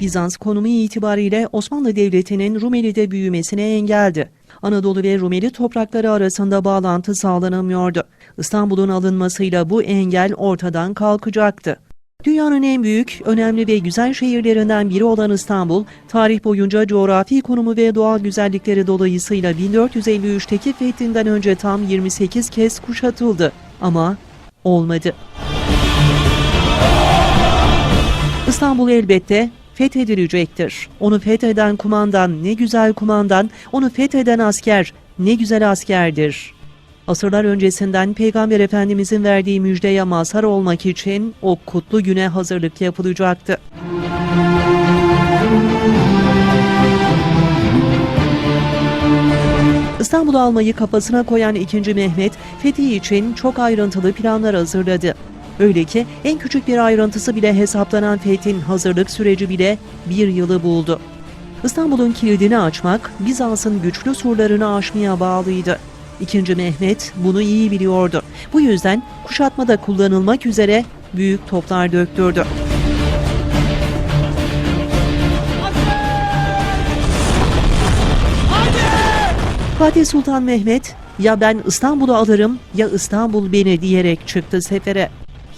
Bizans konumu itibariyle Osmanlı Devleti'nin Rumeli'de büyümesine engeldi. Anadolu ve Rumeli toprakları arasında bağlantı sağlanamıyordu. İstanbul'un alınmasıyla bu engel ortadan kalkacaktı. Dünyanın en büyük, önemli ve güzel şehirlerinden biri olan İstanbul, tarih boyunca coğrafi konumu ve doğal güzellikleri dolayısıyla 1453'teki fethinden önce tam 28 kez kuşatıldı. Ama olmadı. İstanbul elbette fethedilecektir. Onu fetheden kumandan ne güzel kumandan, onu fetheden asker ne güzel askerdir. Asırlar öncesinden Peygamber Efendimizin verdiği müjdeye mazhar olmak için o kutlu güne hazırlık yapılacaktı. İstanbul'u almayı kafasına koyan 2. Mehmet, fethi için çok ayrıntılı planlar hazırladı. Öyle ki en küçük bir ayrıntısı bile hesaplanan fethin hazırlık süreci bile bir yılı buldu. İstanbul'un kilidini açmak, Bizans'ın güçlü surlarını aşmaya bağlıydı. İkinci Mehmet bunu iyi biliyordu. Bu yüzden kuşatmada kullanılmak üzere büyük toplar döktürdü. Fatih Sultan Mehmet ya ben İstanbul'u alırım ya İstanbul beni diyerek çıktı sefere.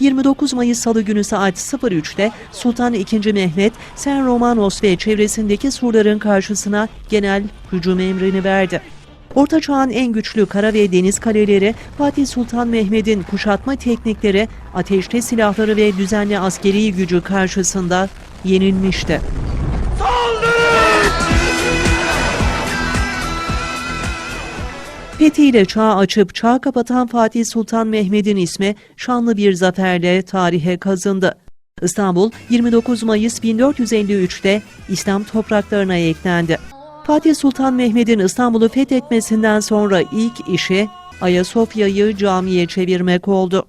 29 Mayıs Salı günü saat 03'te Sultan II. Mehmet Sen Romanos ve çevresindeki surların karşısına genel hücum emrini verdi. Orta Çağ'ın en güçlü kara ve deniz kaleleri Fatih Sultan Mehmet'in kuşatma teknikleri, ateşte silahları ve düzenli askeri gücü karşısında yenilmişti. Fethiyle çağ açıp çağ kapatan Fatih Sultan Mehmet'in ismi şanlı bir zaferle tarihe kazındı. İstanbul 29 Mayıs 1453'te İslam topraklarına eklendi. Fatih Sultan Mehmet'in İstanbul'u fethetmesinden sonra ilk işi Ayasofya'yı camiye çevirmek oldu.